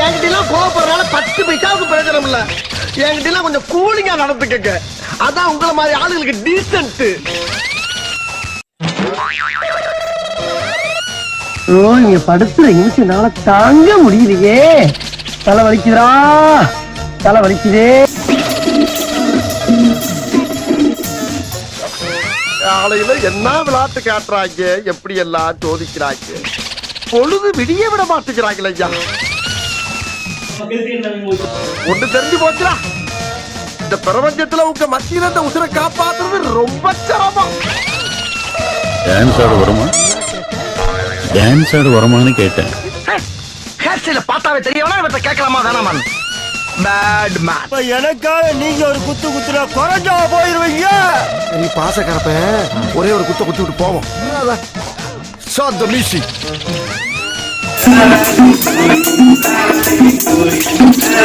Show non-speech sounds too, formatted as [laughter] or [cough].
என்கிட்ட எல்லாம் கோவப்படுறதுனால பத்து பைசாவுக்கு பிரயோஜனம் இல்ல. என்கிட்ட எல்லாம் கொஞ்சம் கூலிங்கா நடந்துக்கங்க. அதான் உங்களை மாதிரி ஆளுங்களுக்கு டீசென்ட் ஓ நீங்க படுத்துற நிமிஷம்னால தாங்க முடியலையே. தலை வலிக்குதுடா. தலை வலிக்குதே. காலையில என்ன விளையாட்டு காட்டுறாங்க? எப்படி எல்லாம் சோதிக்கிறாங்க? பொழுது விடிய விட மாட்டேங்கிறாங்களே ஐயா. ஒண்ணு தெரிஞ்சு போச்சுடா. இந்த பிரபஞ்சத்துல உங்க மத்தியில இந்த உசுரை காப்பாத்துறது ரொம்ப சிரமம். டான்ஸ் ஆட வருமா? டான்ஸ் ஆட வருமான்னு கேட்டேன். ஹேர்ஸ்டைல பார்த்தாவே தெரியவனா இவற்றை கேட்கலாமா? வேணாமா? பேட் மேன் எனக்காக நீங்க ஒரு குத்து குத்துனா குறைஞ்சா போயிருவீங்க. நீ பாச கரப்ப. ஒரே ஒரு குத்த குத்தி விட்டு போவோம். சாத் மியூசிக் [laughs] Thank you.